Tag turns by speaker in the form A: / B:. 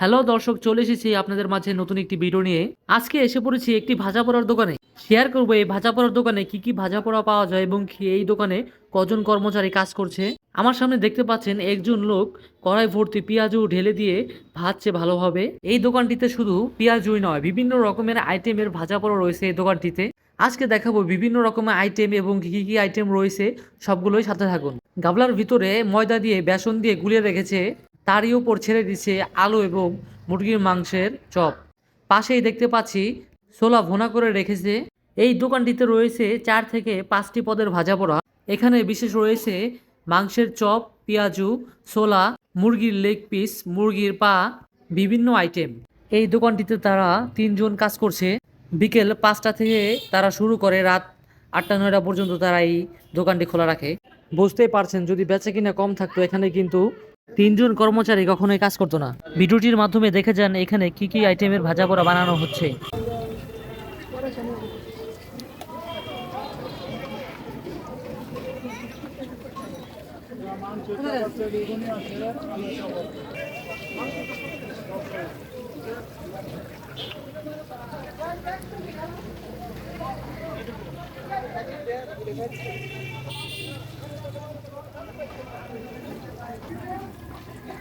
A: Hello দর্শক, চলে এসেছি আপনাদের মাঝে নতুন একটি ভিডিও নিয়ে। আজকে এসে পড়েছি একটি ভাজা পোড়ার দোকানে। শেয়ার করব এই ভাজা পোড়ার দোকানে কি কি ভাজা পোড়া পাওয়া যায় এবং এই দোকানে কজন কর্মচারী কাজ করছে। আমার সামনে দেখতে পাচ্ছেন একজন লোক, কড়াই ভর্তি পেঁয়াজু ঢেলে দিয়ে ভাজছে ভালোভাবে। এই দোকানটিতে শুধু পেঁয়াজুই নয়, বিভিন্ন রকমের আইটেমের ভাজা পোড়া রয়েছে এই দোকানটিতে। আজকে দেখাবো বিভিন্ন রকমের আইটেম এবং কি কি আইটেম রয়েছে, সবগুলোই সাথে থাকুন। গাবলার ভিতরে ময়দা দিয়ে, বেসন দিয়ে গুলিয়ে রেখেছে তারই উপর ছেড়ে দিচ্ছে আলু এবং মুরগির মাংসের চপ। পাশেই দেখতে পাচ্ছি ছোলা ভোনা করে রেখেছে। এই দোকানটিতে রয়েছে চার থেকে পাঁচটি পদের ভাজা পোড়া। এখানে বিশেষ রয়েছে মাংসের চপ, পেঁয়াজু, ছোলা, মুরগির লেগ পিস মুরগির পা, বিভিন্ন আইটেম এই দোকানটিতে তারা তিনজন কাজ করছে। বিকেল পাঁচটা থেকে তারা শুরু করে রাত আটটা নয়টা পর্যন্ত তারা এই দোকানটি খোলা রাখে। বুঝতেই পারছেন, যদি বেচা কিনা কম থাকতো, এখানে কিন্তু তিনজন কর্মচারী কখনোই কাজ করতো না। ভিডিওটির মাধ্যমে দেখে যান এখানে কি কি আইটেমের ভাজা পোড়া বানানো হচ্ছে।